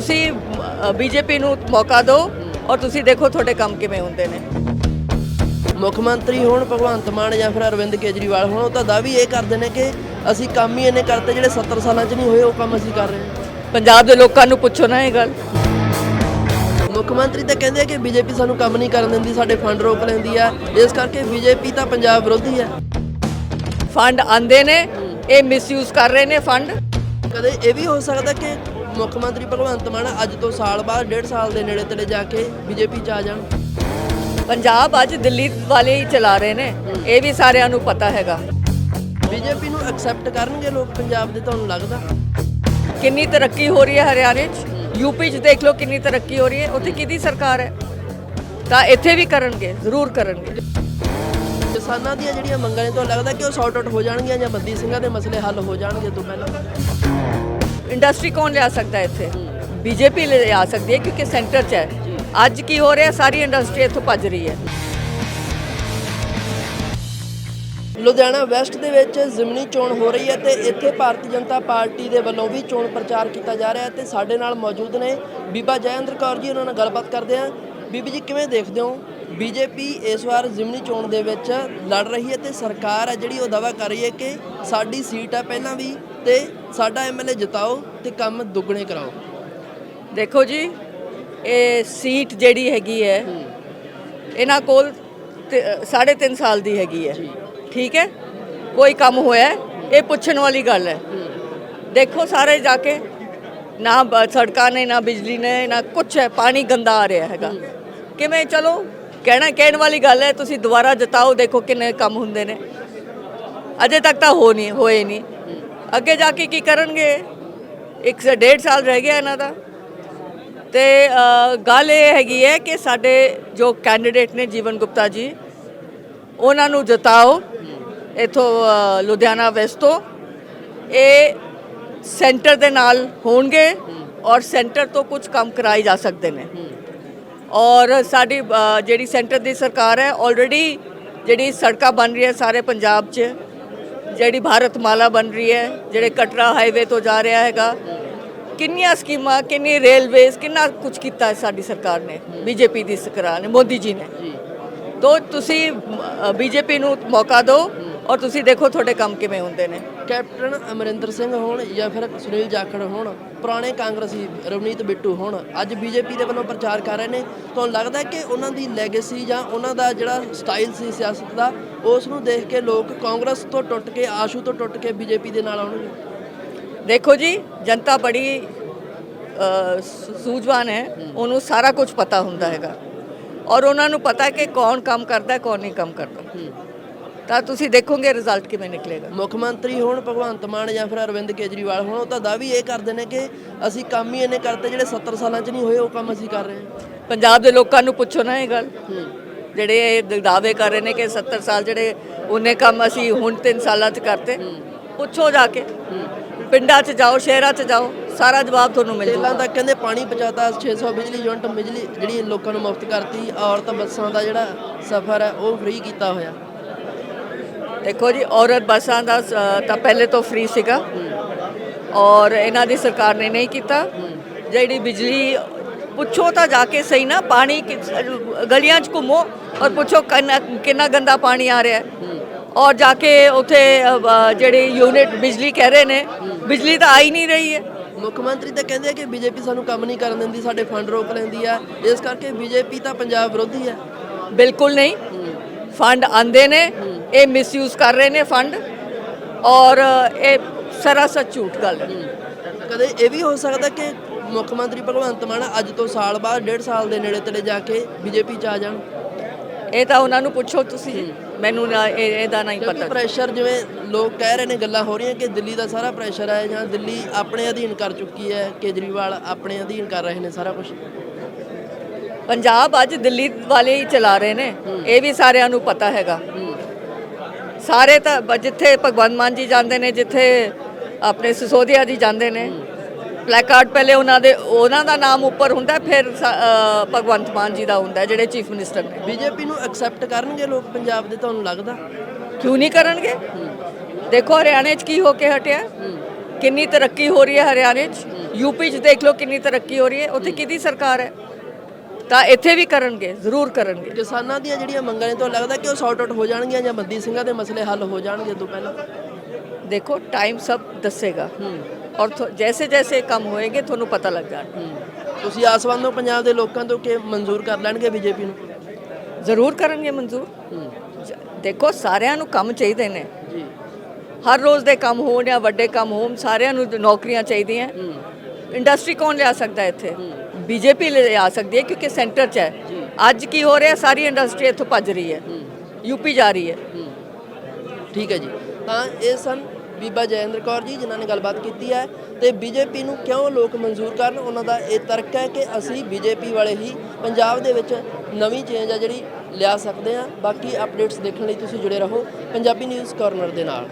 ਤੁਸੀਂ ਬੀਜੇਪੀ ਨੂੰ ਮੌਕਾ ਦਿਓ ਔਰ ਤੁਸੀਂ ਦੇਖੋ ਤੁਹਾਡੇ ਕੰਮ ਕਿਵੇਂ ਹੁੰਦੇ ਨੇ। ਮੁੱਖ ਮੰਤਰੀ ਹੋਣ ਭਗਵੰਤ ਮਾਨ ਜਾਂ ਫਿਰ ਅਰਵਿੰਦ ਕੇਜਰੀਵਾਲ ਹੋਣ ਉਹ ਤਾਂ ਦਾਅਵੇ ਇਹ ਕਰਦੇ ਨੇ ਕਿ ਅਸੀਂ ਕੰਮ ਹੀ ਇਹਨੇ ਕਰਤੇ ਜਿਹੜੇ 70 ਸਾਲਾਂ 'ਚ ਨਹੀਂ ਹੋਏ ਉਹ ਕੰਮ ਅਸੀਂ ਕਰ ਰਹੇ ਹਾਂ। ਪੰਜਾਬ ਦੇ ਲੋਕਾਂ ਨੂੰ ਪੁੱਛੋ ਨਾ ਇਹ ਗੱਲ। ਮੁੱਖ ਮੰਤਰੀ ਤਾਂ ਕਹਿੰਦੇ ਆ ਕਿ ਬੀਜੇਪੀ ਸਾਨੂੰ ਕੰਮ ਨਹੀਂ ਕਰਨ ਦਿੰਦੀ ਸਾਡੇ ਫੰਡ ਰੋਕ ਲੈਂਦੀ ਆ ਇਸ ਕਰਕੇ ਬੀਜੇਪੀ ਤਾਂ ਪੰਜਾਬ ਵਿਰੋਧੀ ਆ। ਫੰਡ ਆਂਦੇ ਨੇ ਇਹ ਮਿਸਯੂਜ਼ ਕਰ ਰਹੇ ਨੇ ਫੰਡ। ਕਦੇ ਇਹ ਵੀ ਹੋ ਸਕਦਾ ਕਿ ਮੁੱਖ ਮੰਤਰੀ ਭਗਵੰਤ ਮਾਨ ਅੱਜ ਤੋਂ ਸਾਲ ਬਾਅਦ ਡੇਢ ਸਾਲ ਦੇ ਨੇੜੇ ਤੇੜੇ ਜਾ ਕੇ ਬੀਜੇਪੀ 'ਚ ਆ ਜਾਣ। ਪੰਜਾਬ ਅੱਜ ਦਿੱਲੀ ਵਾਲੇ ਹੀ ਚਲਾ ਰਹੇ ਨੇ। ਇਹ ਵੀ ਸਾਰਿਆਂ ਨੂੰ ਪਤਾ ਹੈਗਾ। ਬੀਜੇਪੀ ਨੂੰ ਐਕਸੈਪਟ ਕਰਨਗੇ ਲੋਕ ਪੰਜਾਬ ਦੇ ਤੁਹਾਨੂੰ ਲੱਗਦਾ? ਕਿੰਨੀ ਤਰੱਕੀ ਹੋ ਰਹੀ ਹੈ ਹਰਿਆਣੇ 'ਚ? ਯੂਪੀ 'ਚ ਦੇਖ ਲਓ ਕਿੰਨੀ ਤਰੱਕੀ ਹੋ ਰਹੀ ਹੈ। ਉੱਥੇ ਕਿਹਦੀ ਸਰਕਾਰ ਹੈ? ਤਾਂ ਇੱਥੇ ਵੀ ਕਰਨਗੇ ਜ਼ਰੂਰ ਕਰਨਗੇ। ਕਿਸਾਨਾਂ ਦੀਆਂ ਜਿਹੜੀਆਂ ਮੰਗਾਂ ਨੇ ਤੁਹਾਨੂੰ ਲੱਗਦਾ ਕਿ ਉਹ ਸੌਟ ਆਊਟ ਹੋ ਜਾਣਗੀਆਂ ਜਾਂ ਬੰਦੀ ਸਿੰਘਾਂ ਦੇ ਮਸਲੇ ਹੱਲ ਹੋ ਜਾਣਗੇ ਤੋਂ ਪਹਿਲਾਂ? ਇੰਡਸਟਰੀ ਕੌਣ ਲਿਆ ਸਕਦਾ ਇੱਥੇ? ਬੀਜੇਪੀ ਲਿਆ ਸਕਦੀ ਹੈ ਕਿਉਂਕਿ ਸੈਂਟਰ 'ਚ ਹੈ। ਅੱਜ ਕੀ ਹੋ ਰਿਹਾ? ਸਾਰੀ ਇੰਡਸਟਰੀ ਇੱਥੋਂ ਭੱਜ ਰਹੀ ਹੈ। ਲੁਧਿਆਣਾ ਵੈਸਟ ਦੇ ਵਿੱਚ ਜ਼ਿਮਨੀ ਚੋਣ ਹੋ ਰਹੀ ਹੈ ਤੇ ਇੱਥੇ ਭਾਰਤੀ ਜਨਤਾ ਪਾਰਟੀ ਦੇ ਵੱਲੋਂ ਵੀ ਚੋਣ ਪ੍ਰਚਾਰ ਕੀਤਾ ਜਾ ਰਿਹਾ ਹੈ ਤੇ ਸਾਡੇ ਨਾਲ ਮੌਜੂਦ ਨੇ ਬੀਬਾ ਜੈਇੰਦਰ ਕੌਰ ਜੀ ਉਹਨਾਂ ਨਾਲ ਗੱਲਬਾਤ ਕਰਦੇ ਹਾਂ। ਬੀਬੀ ਜੀ ਕਿਵੇਂ ਦੇਖਦੇ ਹੋ? ਬੀਜੇਪੀ ਇਸ ਵਾਰ ਜ਼ਿਮਨੀ ਚੋਣ ਦੇ ਵਿੱਚ ਲੜ ਰਹੀ ਹੈ ਤੇ ਸਰਕਾਰ ਹੈ ਜਿਹੜੀ ਉਹ ਦਾਵਾ ਕਰ ਰਹੀ ਹੈ ਕਿ ਸਾਡੀ ਸੀਟ ਹੈ ਪਹਿਲਾਂ ਵੀ ਤੇ ਸਾਡਾ ਐਮਐਲਏ ਜਿਤਾਓ ਤੇ ਕੰਮ ਦੁੱਗਣੇ ਕਰਾਓ। ਦੇਖੋ ਜੀ ਇਹ ਸੀਟ ਜਿਹੜੀ ਹੈਗੀ ਹੈ ਇਹਨਾਂ ਕੋਲ ਤੇ- ਸਾਢੇ ਤਿੰਨ ਸਾਲ ਦੀ ਹੈਗੀ ਹੈ। ਠੀਕ ਹੈ? ਕੋਈ ਕੰਮ ਹੋਇਆ? ਇਹ ਪੁੱਛਣ ਵਾਲੀ ਗੱਲ ਹੈ। ਦੇਖੋ ਸਾਰੇ ਜਾ ਕੇ ਨਾ ਸੜਕਾਂ ਨੇ ਨਾ ਬਿਜਲੀ ਨੇ ਨਾ ਕੁਛ ਹੈ ਪਾਣੀ ਗੰਦਾ ਆ ਰਿਹਾ ਹੈਗਾ। ਕਿਵੇਂ? ਚਲੋ ਕਹਿਣਾ ਕਹਿਣ ਵਾਲੀ ਗੱਲ ਹੈ, ਤੁਸੀਂ ਦੁਬਾਰਾ ਜਤਾਓ, ਦੇਖੋ ਕਿੰਨੇ ਕੰਮ ਹੁੰਦੇ ਨੇ। ਅਜੇ ਤੱਕ ਤਾਂ ਹੋ ਨਹੀਂ, ਹੋਏ ਨਹੀਂ। ਅੱਗੇ ਜਾ ਕੇ ਕੀ ਕਰਨਗੇ? ਇੱਕ ਸੇ, ਡੇਢ ਸਾਲ ਰਹਿ ਗਿਆ ਇਹਨਾਂ ਦਾ। ਤੇ ਗੱਲ ਇਹ ਹੈਗੀ ਹੈ ਕਿ ਸਾਡੇ ਜੋ ਕੈਂਡੀਡੇਟ ਨੇ ਜੀਵਨ ਗੁਪਤਾ ਜੀ, ਉਹਨਾਂ ਨੂੰ ਜਤਾਓ। ਇਥੋਂ ਲੁਧਿਆਣਾ ਵੈਸਟ ਤੋਂ। ਇਹ ਸੈਂਟਰ ਦੇ ਨਾਲ ਹੋਣਗੇ ਔਰ ਸੈਂਟਰ ਤੋਂ ਕੁਝ ਕੰਮ ਕਰਾਈ ਜਾ ਸਕਦੇ ਨੇ। ਔਰ ਸਾਡੀ ਜਿਹੜੀ ਸੈਂਟਰ ਦੀ ਸਰਕਾਰ ਹੈ ਆਲਰੇਡੀ ਜਿਹੜੀ ਸੜਕਾਂ ਬਣ ਰਹੀ ਹੈ ਸਾਰੇ ਪੰਜਾਬ 'ਚ ਜਿਹੜੀ ਭਾਰਤ ਮਾਲਾ ਬਣ ਰਹੀ ਹੈ ਜਿਹੜੇ ਕਟਰਾ ਹਾਈਵੇ ਤੋਂ ਜਾ ਰਿਹਾ ਹੈਗਾ ਕਿੰਨੀਆਂ ਸਕੀਮਾਂ ਕਿੰਨੀ ਰੇਲਵੇਜ਼ ਕਿੰਨਾ ਕੁਝ ਕੀਤਾ ਹੈ ਸਾਡੀ ਸਰਕਾਰ ਨੇ ਬੀਜੇਪੀ ਦੀ ਸਰਕਾਰ ਨੇ ਮੋਦੀ ਜੀ ਨੇ। ਤੋ ਤੁਸੀਂ ਬੀਜੇਪੀ ਨੂੰ ਮੌਕਾ ਦਿਓ ਔਰ ਤੁਸੀਂ ਦੇਖੋ ਤੁਹਾਡੇ ਕੰਮ ਕਿਵੇਂ ਹੁੰਦੇ ਨੇ। ਕੈਪਟਨ ਅਮਰਿੰਦਰ ਸਿੰਘ ਹੋਣ ਜਾਂ ਫਿਰ ਸੁਨੀਲ ਜਾਖੜ ਹੋਣ ਪੁਰਾਣੇ ਕਾਂਗਰਸੀ ਰਵਨੀਤ ਬਿੱਟੂ ਹੋਣ ਅੱਜ ਬੀਜੇਪੀ ਦੇ ਵੱਲੋਂ ਪ੍ਰਚਾਰ ਕਰ ਰਹੇ ਨੇ। ਤੁਹਾਨੂੰ ਲੱਗਦਾ ਕਿ ਉਹਨਾਂ ਦੀ ਲੈਗੇਸੀ ਜਾਂ ਉਹਨਾਂ ਦਾ ਜਿਹੜਾ ਸਟਾਈਲ ਸੀ ਸਿਆਸਤ ਦਾ ਉਸ ਨੂੰ ਦੇਖ ਕੇ ਲੋਕ ਕਾਂਗਰਸ ਤੋਂ ਟੁੱਟ ਕੇ ਆਸ਼ੂ ਤੋਂ ਟੁੱਟ ਕੇ ਬੀਜੇਪੀ ਦੇ ਨਾਲ ਆਉਣਗੇ? ਦੇਖੋ ਜੀ ਜਨਤਾ ਬੜੀ ਸੂਝਵਾਨ ਹੈ। ਉਹਨੂੰ ਸਾਰਾ ਕੁਝ ਪਤਾ ਹੁੰਦਾ ਹੈਗਾ। ਔਰ ਉਹਨਾਂ ਨੂੰ ਪਤਾ ਹੈ ਕਿ ਕੌਣ ਕੰਮ ਕਰਦਾ ਹੈ ਕੌਣ ਨਹੀਂ ਕੰਮ ਕਰਦਾ। ਤਾਂ ਤੁਸੀਂ ਦੇਖੋਗੇ ਰਿਜ਼ਲਟ ਕਿਵੇਂ ਨਿਕਲੇਗਾ। ਮੁੱਖ ਮੰਤਰੀ ਹੋਣ ਭਗਵੰਤ ਮਾਨ ਜਾਂ ਫਿਰ ਅਰਵਿੰਦ ਕੇਜਰੀਵਾਲ ਹੋਣ ਉਹ ਤਾਂ ਦਾਅਵੇ ਇਹ ਕਰਦੇ ਨੇ ਕਿ ਅਸੀਂ ਕੰਮ ਹੀ ਇਹਨੇ ਕਰਤੇ ਜਿਹੜੇ 70 ਸਾਲਾਂ 'ਚ ਨਹੀਂ ਹੋਏ ਉਹ ਕੰਮ ਅਸੀਂ ਕਰ ਰਹੇ ਹਾਂ। ਪੰਜਾਬ ਦੇ ਲੋਕਾਂ ਨੂੰ ਪੁੱਛੋ ਨਾ ਇਹ ਗੱਲ। ਜਿਹੜੇ ਇਹ ਦਾਅਵੇ ਕਰ ਰਹੇ ਨੇ ਕਿ 70 ਸਾਲ ਜਿਹੜੇ ਉਹਨੇ ਕੰਮ ਅਸੀਂ ਹੁਣ 3 ਸਾਲਾਂ 'ਚ ਕਰਤੇ ਪੁੱਛੋ ਜਾ ਕੇ। ਪਿੰਡਾਂ 'ਚ ਜਾਓ ਸ਼ਹਿਰਾਂ 'ਚ ਜਾਓ ਸਾਰਾ ਜਵਾਬ ਤੁਹਾਨੂੰ ਮਿਲ ਪਹਿਲਾਂ ਜਾਊਗਾ। ਤਾਂ ਕਹਿੰਦੇ ਪਾਣੀ ਪਹੁੰਚਾਤਾ 600 ਬਿਜਲੀ ਯੂਨਿਟ ਬਿਜਲੀ ਜਿਹੜੀ ਲੋਕਾਂ ਨੂੰ ਮੁਫਤ ਕਰਤੀ ਔਰਤ ਬੱਸਾਂ ਦਾ ਜਿਹੜਾ ਸਫ਼ਰ ਹੈ ਉਹ ਫ੍ਰੀ ਕੀਤਾ ਹੋਇਆ। ਦੇਖੋ ਜੀ ਔਰਤ ਬੱਸਾਂ ਦਾ ਤਾਂ ਪਹਿਲੇ ਤੋਂ ਫ੍ਰੀ ਸੀਗਾ। ਔਰ ਇਹਨਾਂ ਦੀ ਸਰਕਾਰ ਨੇ ਨਹੀਂ ਕੀਤਾ। ਜਿਹੜੀ ਬਿਜਲੀ ਪੁੱਛੋ ਤਾਂ ਜਾ ਕੇ ਸਹੀ ਨਾ ਪਾਣੀ ਗਲੀਆਂ 'ਚ ਘੁੰਮੋ ਔਰ ਪੁੱਛੋ ਕਿੰਨਾ ਕਿੰਨਾ ਗੰਦਾ ਪਾਣੀ ਆ ਰਿਹਾ ਔਰ ਜਾ ਕੇ ਉਥੇ ਜਿਹੜੇ ਯੂਨਿਟ ਬਿਜਲੀ ਕਹਿ ਰਹੇ ਨੇ ਬਿਜਲੀ ਤਾਂ ਆ ਹੀ ਨਹੀਂ ਰਹੀ ਹੈ। ਮੁੱਖ ਮੰਤਰੀ ਤਾਂ ਕਹਿੰਦੇ ਆ ਕਿ ਬੀਜੇਪੀ ਸਾਨੂੰ ਕੰਮ ਨਹੀਂ ਕਰਨ ਦਿੰਦੀ ਸਾਡੇ ਫੰਡ ਰੋਕ ਲੈਂਦੀ ਆ। ਇਸ ਕਰਕੇ ਬੀਜੇਪੀ ਤਾਂ ਪੰਜਾਬ ਵਿਰੋਧੀ ਆ ਬਿਲਕੁਲ ਨਹੀਂ। ਫੰਡ ਆਂਦੇ ਨੇ। ਇਹ ਮਿਸਯੂਜ਼ ਕਰ ਰਹੇ ਨੇ ਫੰਡ ਔਰ ਇਹ ਸਰਾਸਰ ਝੂਠ ਗੱਲ ਹੈ। ਕਦੇ ਇਹ ਵੀ ਹੋ ਸਕਦਾ ਕਿ ਮੁੱਖ ਮੰਤਰੀ ਭਗਵੰਤ ਮਾਨ ਅੱਜ ਤੋਂ ਸਾਲ ਬਾਅਦ ਡੇਢ ਸਾਲ ਦੇ ਨੇੜੇ ਤੇੜੇ ਜਾ ਕੇ ਬੀਜੇਪੀ 'ਚ ਆ ਜਾਣ? ਇਹ ਤਾਂ ਉਹਨਾਂ ਨੂੰ ਪੁੱਛੋ ਤੁਸੀਂ। ਮੈਨੂੰ ਇਹਦਾ ਨਹੀਂ ਪਤਾ। ਪ੍ਰੈਸ਼ਰ ਜਿਵੇਂ ਲੋਕ ਕਹਿ ਰਹੇ ਨੇ ਗੱਲਾਂ ਹੋ ਰਹੀਆਂ ਕਿ ਦਿੱਲੀ ਦਾ ਸਾਰਾ ਪ੍ਰੈਸ਼ਰ ਹੈ ਜਾਂ ਦਿੱਲੀ ਆਪਣੇ ਅਧੀਨ ਕਰ ਚੁੱਕੀ ਹੈ ਕੇਜਰੀਵਾਲ ਆਪਣੇ ਅਧੀਨ ਕਰ ਰਹੇ ਨੇ ਸਾਰਾ ਕੁਝ ਪੰਜਾਬ ਅੱਜ ਦਿੱਲੀ ਵਾਲੇ ਹੀ ਚਲਾ ਰਹੇ ਨੇ। ਇਹ ਵੀ ਸਾਰਿਆਂ ਨੂੰ ਪਤਾ ਹੈਗਾ। ਸਾਰੇ ਤਾਂ ਬ- ਜਿੱਥੇ ਭਗਵੰਤ ਮਾਨ ਜੀ ਜਾਂਦੇ ਨੇ ਜਿੱਥੇ ਆਪਣੇ ਸਿਸੋਦੀਆ ਜੀ ਜਾਂਦੇ ਨੇ ਪਲੈਕਾਰਡ ਪਹਿਲੇ ਉਹਨਾਂ ਦੇ ਉਹਨਾਂ ਦਾ ਨਾਮ ਉੱਪਰ ਹੁੰਦਾ ਫਿਰ ਸ- ਅ, ਭਗਵੰਤ ਮਾਨ ਜੀ ਦਾ ਹੁੰਦਾ ਜਿਹੜੇ ਚੀਫ ਮਿਨਿਸਟਰ ਨੇ। ਬੀਜੇਪੀ ਨੂੰ ਐਕਸੈਪਟ ਕਰਨਗੇ ਲੋਕ ਪੰਜਾਬ ਦੇ ਤੁਹਾਨੂੰ ਲੱਗਦਾ? ਕਿਉਂ ਨਹੀਂ ਕਰਨਗੇ? ਦੇਖੋ ਹਰਿਆਣੇ 'ਚ ਕੀ ਹੋ ਕੇ ਹਟਿਆ? ਕਿੰਨੀ ਤਰੱਕੀ ਹੋ ਰਹੀ ਹੈ ਹਰਿਆਣੇ 'ਚ? ਯੂਪੀ 'ਚ ਦੇਖ ਲਓ ਕਿੰਨੀ ਤਰੱਕੀ ਹੋ ਰਹੀ ਹੈ। ਉੱਥੇ ਕਿਹਦੀ ਸਰਕਾਰ ਹੈ? ਤਾਂ ਇੱਥੇ ਵੀ ਕਰਨਗੇ ਜ਼ਰੂਰ ਕਰਨਗੇ। ਕਿਸਾਨਾਂ ਦੀਆਂ ਜਿਹੜੀਆਂ ਮੰਗਾਂ ਨੇ ਤੁਹਾਨੂੰ ਲੱਗਦਾ ਕਿ ਉਹ ਸੌਟ ਆਊਟ ਹੋ ਜਾਣਗੀਆਂ ਜਾਂ ਬੰਦੀ ਸਿੰਘਾਂ ਦੇ ਮਸਲੇ ਹੱਲ ਹੋ ਜਾਣਗੇ ਤੋਂ ਪਹਿਲਾਂ? ਦੇਖੋ ਟਾਈਮ ਸਭ ਦੱਸੇਗਾ। ਔਰ ਜੈਸੇ ਜੈਸੇ ਕੰਮ ਹੋਏਗੇ ਤੁਹਾਨੂੰ ਪਤਾ ਲੱਗ ਜਾਣਾ ਤੁਸੀਂ ਆਸਵੰਦ ਹੋ ਪੰਜਾਬ ਦੇ ਲੋਕਾਂ ਤੋਂ ਕਿ ਮਨਜ਼ੂਰ ਕਰ ਲੈਣਗੇ ਬੀਜੇਪੀ ਨੂੰ? ਜ਼ਰੂਰ ਕਰਨਗੇ ਮਨਜ਼ੂਰ। ਦੇਖੋ ਸਾਰਿਆਂ ਨੂੰ ਕੰਮ ਚਾਹੀਦੇ ਨੇ। ਜੀ। ਹਰ ਰੋਜ਼ ਦੇ ਕੰਮ ਹੋਣ ਜਾਂ ਵੱਡੇ ਕੰਮ ਹੋਣ ਸਾਰਿਆਂ ਨੂੰ ਨੌਕਰੀਆਂ ਚਾਹੀਦੀਆਂ। ਇੰਡਸਟਰੀ ਕੌਣ ਲਿਆ ਸਕਦਾ ਇੱਥੇ? ਬੀਜੇਪੀ ਲਿਆ ਸਕਦੀ ਹੈ ਕਿਉਂਕਿ ਸੈਂਟਰ 'ਚ ਹੈ। ਅੱਜ ਕੀ ਹੋ ਰਿਹਾ? ਸਾਰੀ ਇੰਡਸਟਰੀ ਇੱਥੋਂ ਭੱਜ ਰਹੀ ਹੈ। ਯੂਪੀ ਜਾ ਰਹੀ ਹੈ। ਠੀਕ ਹੈ ਜੀ। ਤਾਂ ਇਹ ਸਨ ਬੀਬਾ ਜੈਇੰਦਰ ਕੌਰ ਜੀ ਜਿਨ੍ਹਾਂ ਨੇ ਗੱਲਬਾਤ ਕੀਤੀ ਹੈ ਤੇ ਬੀਜੇਪੀ ਨੂੰ ਕਿਉਂ ਲੋਕ ਮਨਜ਼ੂਰ ਕਰਨ? ਉਹਨਾਂ ਦਾ ਇਹ ਤਰਕ ਹੈ ਕਿ ਅਸੀਂ ਬੀਜੇਪੀ ਵਾਲੇ ਹੀ ਪੰਜਾਬ ਦੇ ਵਿੱਚ ਨਵੀਂ ਚੇਂਜ ਆ ਜਿਹੜੀ ਲਿਆ ਸਕਦੇ ਹਾਂ। ਬਾਕੀ ਅਪਡੇਟਸ ਦੇਖਣ ਲਈ ਤੁਸੀਂ ਜੁੜੇ ਰਹੋ ਪੰਜਾਬੀ ਨਿਊਜ਼ ਕਾਰਨਰ ਦੇ ਨਾਲ।